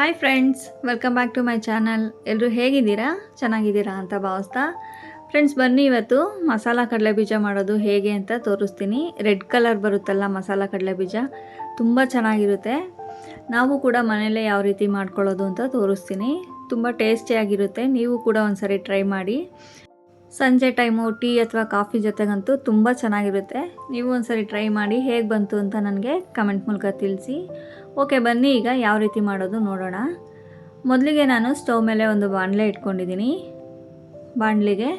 Hi friends welcome back to my channel ಎಲ್ಲರೂ ಹೇಗಿದ್ದೀರಾ? ಚೆನ್ನಾಗಿದ್ದೀರಾ ಅಂತ ಭಾವಿಸ್ತಾ. ಫ್ರೆಂಡ್ಸ್ ಬನ್ನಿ ಇವತ್ತು ಮಸಾಲ ಕಡಲೆ ಬೀಜ ಮಾಡೋದು ಹೇಗೆ ಅಂತ ತೋರಿಸ್ತೀನಿ. ರೆಡ್ ಕಲರ್ ಬರುತ್ತಲ್ಲ ಮಸಾಲ ಕಡಲೆ ಬೀಜ ತುಂಬ ಚೆನ್ನಾಗಿರುತ್ತೆ. ನಾವು ಕೂಡ ಮನೆಯಲ್ಲೇ ಯಾವ ರೀತಿ ಮಾಡ್ಕೊಳ್ಳೋದು ಅಂತ ತೋರಿಸ್ತೀನಿ. ತುಂಬ ಟೇಸ್ಟಿಯಾಗಿರುತ್ತೆ ನೀವು ಕೂಡ ಒಂದ್ಸರಿ ಟ್ರೈ ಮಾಡಿ. ಸಂಜೆ ಟೈಮು ಟೀ ಅಥವಾ ಕಾಫಿ ಜೊತೆಗಂತೂ ತುಂಬ ಚೆನ್ನಾಗಿರುತ್ತೆ. ನೀವು ಒಂದ್ಸರಿ ಟ್ರೈ ಮಾಡಿ ಹೇಗೆ ಬಂತು ಅಂತ ನನಗೆ ಕಮೆಂಟ್ ಮೂಲಕ ತಿಳಿಸಿ. ಓಕೆ, ಬನ್ನಿ ಈಗ ಯಾವ ರೀತಿ ಮಾಡೋದು ನೋಡೋಣ. ಮೊದಲಿಗೆ ನಾನು ಸ್ಟವ್ ಮೇಲೆ ಒಂದು ಬಾಣಲೆ ಇಟ್ಕೊಂಡಿದ್ದೀನಿ. ಬಾಣಲೆಗೆ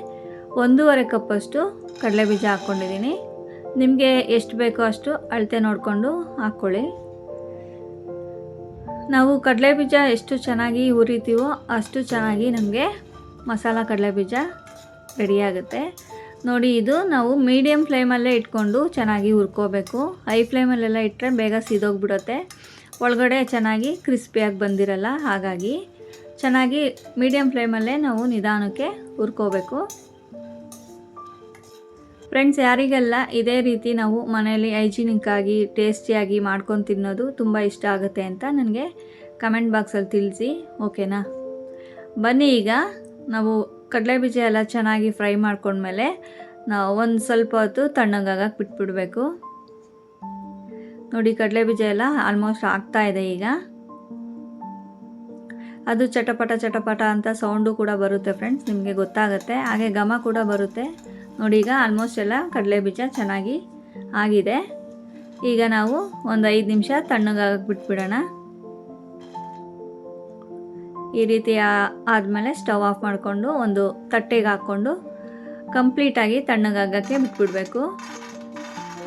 ಒಂದೂವರೆ ಕಪ್ಪಷ್ಟು ಕಡಲೆ ಬೀಜ ಹಾಕ್ಕೊಂಡಿದ್ದೀನಿ. ನಿಮಗೆ ಎಷ್ಟು ಬೇಕೋ ಅಷ್ಟು ಅಳತೆ ನೋಡಿಕೊಂಡು ಹಾಕ್ಕೊಳ್ಳಿ. ನಾವು ಕಡಲೆ ಬೀಜ ಎಷ್ಟು ಚೆನ್ನಾಗಿ ಹುರಿತೀವೋ ಅಷ್ಟು ಚೆನ್ನಾಗಿ ನಮಗೆ ಮಸಾಲ ಕಡಲೆ ಬೀಜ ರೆಡಿಯಾಗುತ್ತೆ ನೋಡಿ, ಇದು ನಾವು ಮೀಡಿಯಮ್ ಫ್ಲೇಮಲ್ಲೇ ಇಟ್ಕೊಂಡು ಚೆನ್ನಾಗಿ ಹುರ್ಕೋಬೇಕು. ಹೈ ಫ್ಲೇಮಲ್ಲೆಲ್ಲ ಇಟ್ಟರೆ ಬೇಗ ಸಿದೋಗ್ಬಿಡುತ್ತೆ. ಒಳಗಡೆ ಚೆನ್ನಾಗಿ ಕ್ರಿಸ್ಪಿಯಾಗಿ ಬಂದಿರಲ್ಲ, ಹಾಗಾಗಿ ಚೆನ್ನಾಗಿ ಮೀಡಿಯಮ್ ಫ್ಲೇಮಲ್ಲೇ ನಾವು ನಿಧಾನಕ್ಕೆ ಹುರ್ಕೋಬೇಕು. ಫ್ರೆಂಡ್ಸ್, ಯಾರಿಗೆಲ್ಲ ಇದೇ ರೀತಿ ನಾವು ಮನೆಯಲ್ಲಿ ಹೈಜಿನಿಕ್ಕಾಗಿ, ಟೇಸ್ಟಿಯಾಗಿ ಮಾಡ್ಕೊಂಡು ತಿನ್ನೋದು ತುಂಬ ಇಷ್ಟ ಆಗುತ್ತೆ ಅಂತ ನನಗೆ ಕಮೆಂಟ್ ಬಾಕ್ಸಲ್ಲಿ ತಿಳಿಸಿ, ಓಕೆನಾ? ಬನ್ನಿ ಈಗ, ನಾವು ಕಡಲೆ ಬೀಜ ಎಲ್ಲ ಚೆನ್ನಾಗಿ ಫ್ರೈ ಮಾಡ್ಕೊಂಡ್ಮೇಲೆ ನಾವು ಒಂದು ಸ್ವಲ್ಪ ಹೊತ್ತು ತಣ್ಣಗಾಗಕ್ಕೆ ಬಿಟ್ಬಿಡಬೇಕು. ನೋಡಿ, ಕಡಲೆ ಬೀಜ ಎಲ್ಲ ಆಲ್ಮೋಸ್ಟ್ ಆಗ್ತಾ ಇದೆ ಈಗ. ಅದು ಚಟಪಟ ಚಟಪಟ ಅಂತ ಸೌಂಡು ಕೂಡ ಬರುತ್ತೆ ಫ್ರೆಂಡ್ಸ್ ನಿಮಗೆ ಗೊತ್ತಾಗುತ್ತೆ. ಹಾಗೆ ಘಮ ಕೂಡ ಬರುತ್ತೆ. ನೋಡಿ, ಈಗ ಆಲ್ಮೋಸ್ಟ್ ಎಲ್ಲ ಕಡಲೆ ಬೀಜ ಚೆನ್ನಾಗಿ ಆಗಿದೆ. ಈಗ ನಾವು ಒಂದು ಐದು ನಿಮಿಷ ತಣ್ಣಗಾಗಕ್ಕೆ ಬಿಟ್ಬಿಡೋಣ. ಈ ರೀತಿ ಆದಮೇಲೆ ಸ್ಟವ್ ಆಫ್ ಮಾಡಿಕೊಂಡು ಒಂದು ತಟ್ಟೆಗೆ ಹಾಕ್ಕೊಂಡು ಕಂಪ್ಲೀಟಾಗಿ ತಣ್ಣಗಾಗಕ್ಕೆ ಬಿಟ್ಬಿಡಬೇಕು.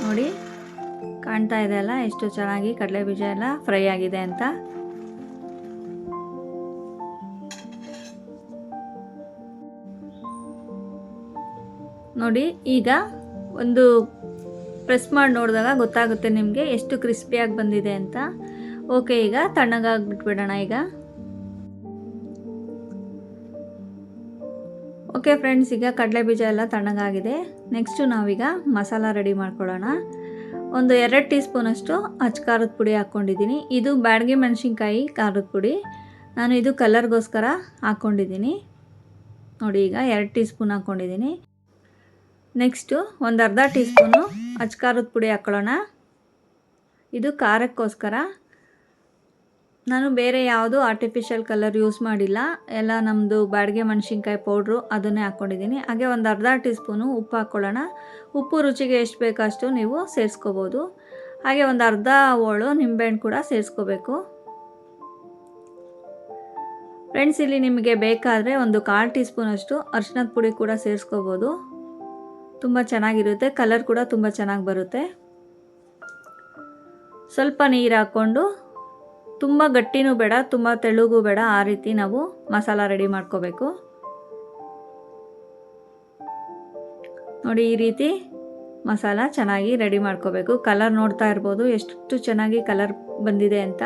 ನೋಡಿ. ಕಾಣ್ತಾ ಇದೆ ಅಲ್ಲ? ಎಷ್ಟು ಚೆನ್ನಾಗಿ ಕಡಲೆ ಬೀಜ ಎಲ್ಲ ಫ್ರೈ ಆಗಿದೆ ಅಂತ. ನೋಡಿ, ಈಗ ಒಂದು ಪ್ರೆಸ್ ಮಾಡಿ ನೋಡಿದಾಗ ಗೊತ್ತಾಗುತ್ತೆ ನಿಮಗೆ ಎಷ್ಟು ಕ್ರಿಸ್ಪಿಯಾಗಿ ಬಂದಿದೆ ಅಂತ. ಓಕೆ ಈಗ ತಣ್ಣಗಾಗಿ ಬಿಟ್ಬಿಡೋಣ ಈಗ. ಓಕೆ ಫ್ರೆಂಡ್ಸ್ ಈಗ ಕಡಲೆ ಬೀಜ ಎಲ್ಲ ತಣ್ಣಗಾಗಿದೆ. ನೆಕ್ಸ್ಟು ನಾವೀಗ ಮಸಾಲ ರೆಡಿ ಮಾಡ್ಕೊಳ್ಳೋಣ. ಒಂದು ಎರಡು ಟೀ ಸ್ಪೂನಷ್ಟು ಅಚ್ಚ ಖಾರದ ಪುಡಿ ಹಾಕ್ಕೊಂಡಿದ್ದೀನಿ. ಇದು ಬ್ಯಾಡಗಿ ಮೆಣಸಿನ್ಕಾಯಿ ಖಾರದ ಪುಡಿ. ನಾನು ಇದು ಕಲರ್ಗೋಸ್ಕರ ಹಾಕ್ಕೊಂಡಿದ್ದೀನಿ. ನೋಡಿ, ಈಗ ಎರಡು ಟೀ ಸ್ಪೂನ್ ಹಾಕ್ಕೊಂಡಿದ್ದೀನಿ. ನೆಕ್ಸ್ಟು ಒಂದು ಅರ್ಧ ಟೀ ಸ್ಪೂನು ಅಚ್ಚ ಖಾರದ ಪುಡಿ ಹಾಕ್ಕೊಳ್ಳೋಣ ಇದು ಖಾರಕ್ಕೋಸ್ಕರ ನಾನು ಬೇರೆ ಯಾವುದು ಆರ್ಟಿಫಿಷಿಯಲ್ ಕಲರ್ ಯೂಸ್ ಮಾಡಿಲ್ಲ. ಎಲ್ಲ ನಮ್ಮದು ಬಾಡಿಗೆ ಮೆಣಸಿನ್ಕಾಯಿ ಪೌಡ್ರು ಅದನ್ನೇ ಹಾಕ್ಕೊಂಡಿದ್ದೀನಿ ಹಾಗೆ ಒಂದು ಅರ್ಧ ಟೀ ಸ್ಪೂನು ಉಪ್ಪು ಹಾಕ್ಕೊಳ್ಳೋಣ ಉಪ್ಪು ರುಚಿಗೆ ಎಷ್ಟು ಬೇಕೋ ಅಷ್ಟು ನೀವು ಸೇರಿಸ್ಕೋಬೋದು. ಹಾಗೆ ಒಂದು ಅರ್ಧ ಹೋಳು ನಿಂಬೆಹಣ್ಣು ಕೂಡ ಸೇರಿಸ್ಕೋಬೇಕು. ಫ್ರೆಂಡ್ಸ್ ಇಲ್ಲಿ ನಿಮಗೆ ಬೇಕಾದರೆ ಒಂದು ಕಾಲು ಟೀ ಸ್ಪೂನಷ್ಟು ಅರ್ಶಿನದ ಪುಡಿ ಕೂಡ ಸೇರಿಸ್ಕೋಬೋದು. ತುಂಬ ಚೆನ್ನಾಗಿರುತ್ತೆ. ಕಲರ್ ಕೂಡ ತುಂಬ ಚೆನ್ನಾಗಿ ಬರುತ್ತೆ. ಸ್ವಲ್ಪ ನೀರು ಹಾಕ್ಕೊಂಡು ತುಂಬ ಗಟ್ಟಿನೂ ಬೇಡ, ತುಂಬ ತೆಳುಗೂ ಬೇಡ. ಆ ರೀತಿ ನಾವು ಮಸಾಲ ರೆಡಿ ಮಾಡ್ಕೋಬೇಕು. ನೋಡಿ, ಈ ರೀತಿ ಮಸಾಲ ಚೆನ್ನಾಗಿ ರೆಡಿ ಮಾಡ್ಕೋಬೇಕು. ಕಲರ್ ನೋಡ್ತಾ ಇರ್ಬೋದು, ಎಷ್ಟು ಚೆನ್ನಾಗಿ ಕಲರ್ ಬಂದಿದೆ ಅಂತ.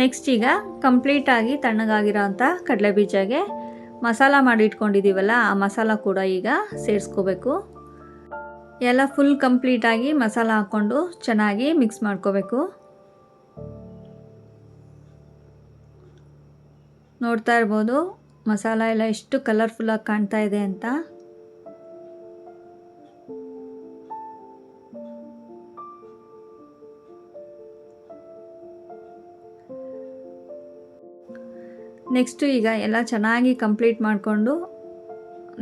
ನೆಕ್ಸ್ಟ್ ಈಗ ಕಂಪ್ಲೀಟಾಗಿ ತಣ್ಣಗಾಗಿರೋ ಅಂಥ ಕಡಲೆ ಬೀಜಗೆ ಮಸಾಲ ಮಾಡಿ ಇಟ್ಕೊಂಡಿದ್ದೀವಲ್ಲ ಆ ಮಸಾಲ ಕೂಡ ಈಗ ಸೇರಿಸ್ಕೋಬೇಕು. ಎಲ್ಲ ಫುಲ್ ಕಂಪ್ಲೀಟಾಗಿ ಮಸಾಲ ಹಾಕ್ಕೊಂಡು ಚೆನ್ನಾಗಿ ಮಿಕ್ಸ್ ಮಾಡ್ಕೋಬೇಕು. ನೋಡ್ತಾ ಇರ್ಬೋದು. ಮಸಾಲ ಎಲ್ಲ ಎಷ್ಟು ಕಲರ್ಫುಲ್ಲಾಗಿ ಕಾಣ್ತಾ ಇದೆ ಅಂತ. ನೆಕ್ಸ್ಟು ಈಗ ಎಲ್ಲ ಚೆನ್ನಾಗಿ ಕಂಪ್ಲೀಟ್ ಮಾಡಿಕೊಂಡು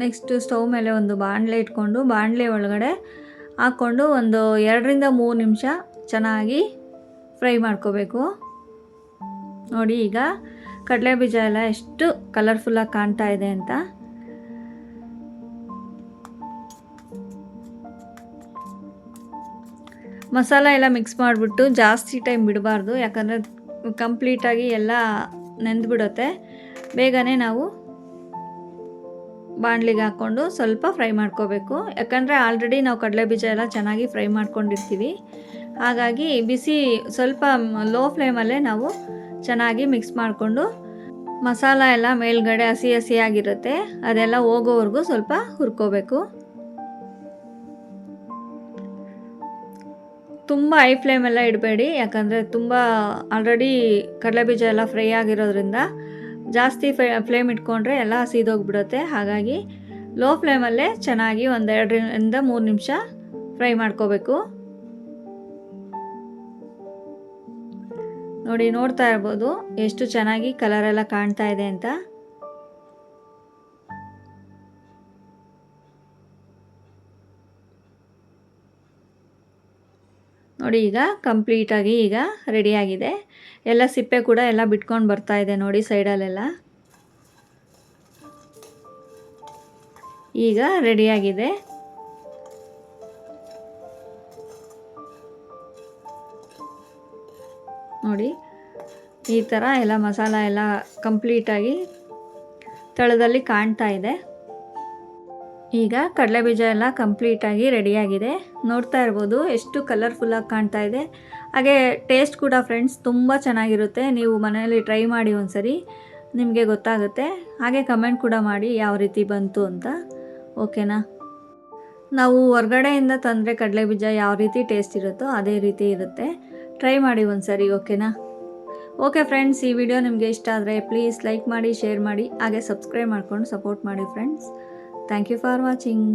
ನೆಕ್ಸ್ಟು ಸ್ಟವ್ ಮೇಲೆ ಒಂದು ಬಾಣಲೆ ಇಟ್ಕೊಂಡು, ಬಾಣಲೆ ಒಳಗಡೆ ಹಾಕ್ಕೊಂಡು ಒಂದು ಎರಡರಿಂದ ಮೂರು ನಿಮಿಷ ಚೆನ್ನಾಗಿ ಫ್ರೈ ಮಾಡ್ಕೋಬೇಕು. ನೋಡಿ ಈಗ ಕಡಲೆ ಬೀಜ ಎಲ್ಲ ಎಷ್ಟು ಕಲರ್ಫುಲ್ಲಾಗಿ ಕಾಣ್ತಾ ಇದೆ ಅಂತ. ಮಸಾಲ ಎಲ್ಲ ಮಿಕ್ಸ್ ಮಾಡಿಬಿಟ್ಟು ಜಾಸ್ತಿ ಟೈಮ್ ಬಿಡಬಾರ್ದು, ಯಾಕಂದರೆ ಕಂಪ್ಲೀಟಾಗಿ ಎಲ್ಲ ನೆಂದ್ಬಿಡುತ್ತೆ ಬೇಗನೆ ನಾವು ಬಾಣಲಿಗೆ ಹಾಕ್ಕೊಂಡು ಸ್ವಲ್ಪ ಫ್ರೈ ಮಾಡ್ಕೋಬೇಕು. ಯಾಕಂದರೆ ಆಲ್ರೆಡಿ ನಾವು ಕಡಲೆ ಬೀಜ ಎಲ್ಲ ಚೆನ್ನಾಗಿ ಫ್ರೈ ಮಾಡ್ಕೊಂಡಿರ್ತೀವಿ. ಹಾಗಾಗಿ ಬಿಸಿ ಸ್ವಲ್ಪ ಲೋ ಫ್ಲೇಮಲ್ಲೇ ನಾವು ಚೆನ್ನಾಗಿ ಮಿಕ್ಸ್ ಮಾಡಿಕೊಂಡು ಮಸಾಲ ಎಲ್ಲ ಮೇಲ್ಗಡೆ ಹಸಿ ಹಸಿಯಾಗಿರುತ್ತೆ. ಅದೆಲ್ಲ ಹೋಗೋವರೆಗೂ ಸ್ವಲ್ಪ ಹುರ್ಕೋಬೇಕು. ತುಂಬ ಐ ಫ್ಲೇಮೆಲ್ಲ ಇಡಬೇಡಿ, ಯಾಕಂದರೆ ತುಂಬ ಆಲ್ರೆಡಿ ಕಡಲೆಬೀಜ ಎಲ್ಲ ಫ್ರೈ ಆಗಿರೋದ್ರಿಂದ ಜಾಸ್ತಿ ಫ್ಲೇ ಫ್ಲೇಮ್ ಇಟ್ಕೊಂಡ್ರೆ ಎಲ್ಲ ಹಸಿದೋಗ್ಬಿಡುತ್ತೆ. ಹಾಗಾಗಿ ಲೋ ಫ್ಲೇಮಲ್ಲೇ ಚೆನ್ನಾಗಿ ಒಂದೆರಡರಿಂದ ಮೂರು ನಿಮಿಷ ಫ್ರೈ ಮಾಡ್ಕೋಬೇಕು. ನೋಡಿ, ನೋಡ್ತಾ ಇರ್ಬೋದು. ಎಷ್ಟು ಚೆನ್ನಾಗಿ ಕಲರ್ ಎಲ್ಲ ಕಾಣ್ತಾ ಇದೆ ಅಂತ. ನೋಡಿ, ಈಗ ಕಂಪ್ಲೀಟಾಗಿ ಈಗ ರೆಡಿಯಾಗಿದೆ ಎಲ್ಲ ಸಿಪ್ಪೆ ಕೂಡ ಎಲ್ಲ ಬಿಟ್ಕೊಂಡು ಬರ್ತಾ ಇದೆ ನೋಡಿ ಸೈಡಲ್ಲೆಲ್ಲ. ಈಗ ರೆಡಿಯಾಗಿದೆ ಈ ಥರ ಎಲ್ಲ ಮಸಾಲ ಎಲ್ಲ ಕಂಪ್ಲೀಟಾಗಿ ತಳದಲ್ಲಿ ಕಾಣ್ತಾ ಇದೆ. ಈಗ ಕಡಲೆಬೀಜ ಎಲ್ಲ ಕಂಪ್ಲೀಟಾಗಿ ರೆಡಿಯಾಗಿದೆ ನೋಡ್ತಾ ಇರ್ಬೋದು ಎಷ್ಟು ಕಲರ್ಫುಲ್ಲಾಗಿ ಕಾಣ್ತಾ ಇದೆ. ಹಾಗೆ ಟೇಸ್ಟ್ ಕೂಡ ಫ್ರೆಂಡ್ಸ್ ತುಂಬ ಚೆನ್ನಾಗಿರುತ್ತೆ. ನೀವು ಮನೆಯಲ್ಲಿ ಟ್ರೈ ಮಾಡಿ ಒಂದ್ಸರಿ ನಿಮಗೆ ಗೊತ್ತಾಗುತ್ತೆ. ಹಾಗೆ ಕಮೆಂಟ್ ಕೂಡ ಮಾಡಿ ಯಾವ ರೀತಿ ಬಂತು ಅಂತ. ಓಕೆನಾ ನಾವು ಹೊರ್ಗಡೆಯಿಂದ ತಂದರೆ ಕಡಲೆ ಬೀಜ ಯಾವ ರೀತಿ ಟೇಸ್ಟ್ ಇರುತ್ತೋ ಅದೇ ರೀತಿ ಇರುತ್ತೆ. ಟ್ರೈ ಮಾಡಿ ಒಂದ್ಸರಿ ಓಕೆನಾ ಓಕೆ ಫ್ರೆಂಡ್ಸ್, ಈ ವಿಡಿಯೋ ನಿಮಗೆ ಇಷ್ಟ ಆದರೆ ಪ್ಲೀಸ್ ಲೈಕ್ ಮಾಡಿ ಶೇರ್ ಮಾಡಿ, ಹಾಗೆ ಸಬ್ಸ್ಕ್ರೈಬ್ ಮಾಡ್ಕೊಂಡು ಸಪೋರ್ಟ್ ಮಾಡಿ friends thank you for watching